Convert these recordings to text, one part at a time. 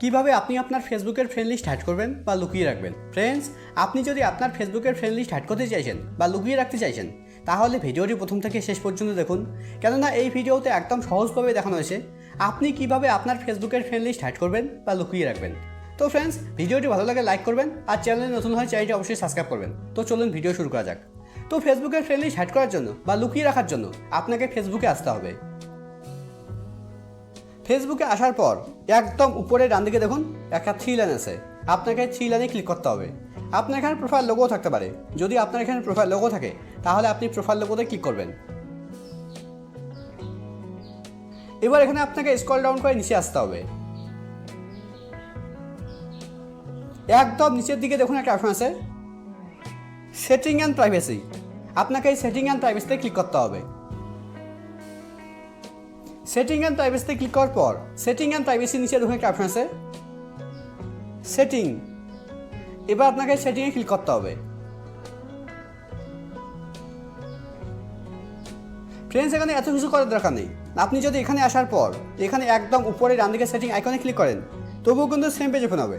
কীভাবে আপনি আপনার ফেসবুকের ফ্রেন্ড লিস্ট হ্যাড করবেন বা লুকিয়ে রাখবেন? ফ্রেন্ডস আপনি যদি আপনার ফেসবুকের ফ্রেন্ড লিস্ট হ্যাড করতে চাইছেন বা লুকিয়ে রাখতে চাইছেন, তাহলে ভিডিওটি প্রথম থেকে শেষ পর্যন্ত দেখুন। কেননা এই ভিডিওতে একদম সহজভাবে দেখানো হয়েছে আপনি কীভাবে আপনার ফেসবুকের ফ্রেন্ড লিস্ট হ্যাড করবেন বা লুকিয়ে রাখবেন। তো ফ্রেন্ডস ভিডিওটি ভালো লাগে লাইক করবেন আর চ্যানেলে নতুন হয় চ্যানেলটি অবশ্যই সাবস্ক্রাইব করবেন। তো চলুন ভিডিও শুরু করা যাক। তো ফেসবুকের ফ্রেন্ড লিস্ট হ্যাড করার জন্য বা লুকিয়ে রাখার জন্য আপনাকে ফেসবুকে আসতে হবে। ফেসবুকে আসার পর একদম উপরে ডান দিকে দেখুন, একটা থ্রি লাইন আছে। আপনাকে থ্রি লাইনে ক্লিক করতে হবে। আপনার এখানে প্রোফাইল লোগো থাকতে পারে। যদি আপনার এখানে প্রোফাইল লোগো থাকে, তাহলে আপনি প্রোফাইল লোগোতে ক্লিক করবেন। এবার এখানে আপনাকে স্ক্রল ডাউন করে নিচে আসতে হবে। একদম নিচের দিকে দেখুন একটা অপশন আছে। সেটিং অ্যান্ড প্রাইভেসি আপনাকে এই সেটিং অ্যান্ড প্রাইভেসিতে ক্লিক করতে হবে। সেটিং অ্যান্ড প্রাইভেসিতে ক্লিক করার পর সেটিং অ্যান্ড প্রাইভেসি নিচে দেখুন একটা অপশন আছে। সেটিং এবার আপনাকে সেটিংয়ে ক্লিক করতে হবে। ফ্রেন্ডস এখানে এত কিছু করার দরকার নেই। আপনি যদি এখানে আসার পর, এখানে একদম উপরে ডান দিকে সেটিং আইকনে ক্লিক করেন, তবুও কিন্তু সেম পেজ ওপেন হবে।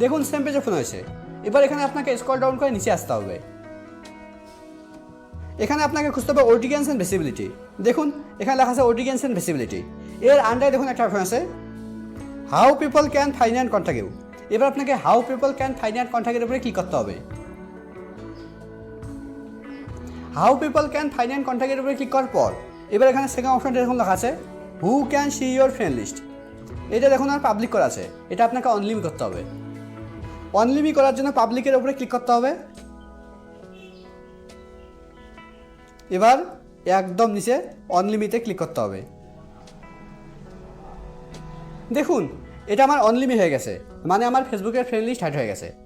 দেখুন সেম পেজ ওপেন হয়েছে। এবার এখানে আপনাকে স্ক্রল ডাউন করে নিচে আসতে হবে। এখানে আপনাকে খুঁজতে হবে অডিয়েন্স অ্যান্ড ভিসিবিলিটি। দেখুন, এখানে লেখা আছে অডিয়েন্স অ্যান্ড ভিসিবিলিটি। এর আন্ডারে দেখুন একটা অপশন আছে how people can find and contact এবার আপনাকে how people can find and কন্ট্যাক্টের উপরে ক্লিক করতে হবে? How people can find and কন্ট্যাক্টের উপরে ক্লিক করার পর, এবার এখানে সেকেন্ড অপশনটা দেখুন লেখা আছে who can see your friend list এটা দেখুন আর পাবলিক করা আছে, এটা আপনাকে অনলিমি করতে হবে। অনলিমি করার জন্য পাবলিকের উপরে ক্লিক করতে হবে। এবার একদম নিচে অনলিমিটে ক্লিক করতে হবে। দেখুন, এটা আমার অনলিমি হয়ে গেছে মানে আমার ফেসবুকের ফ্রেন্ড লিস্ট হ্যাড হয়ে গেছে।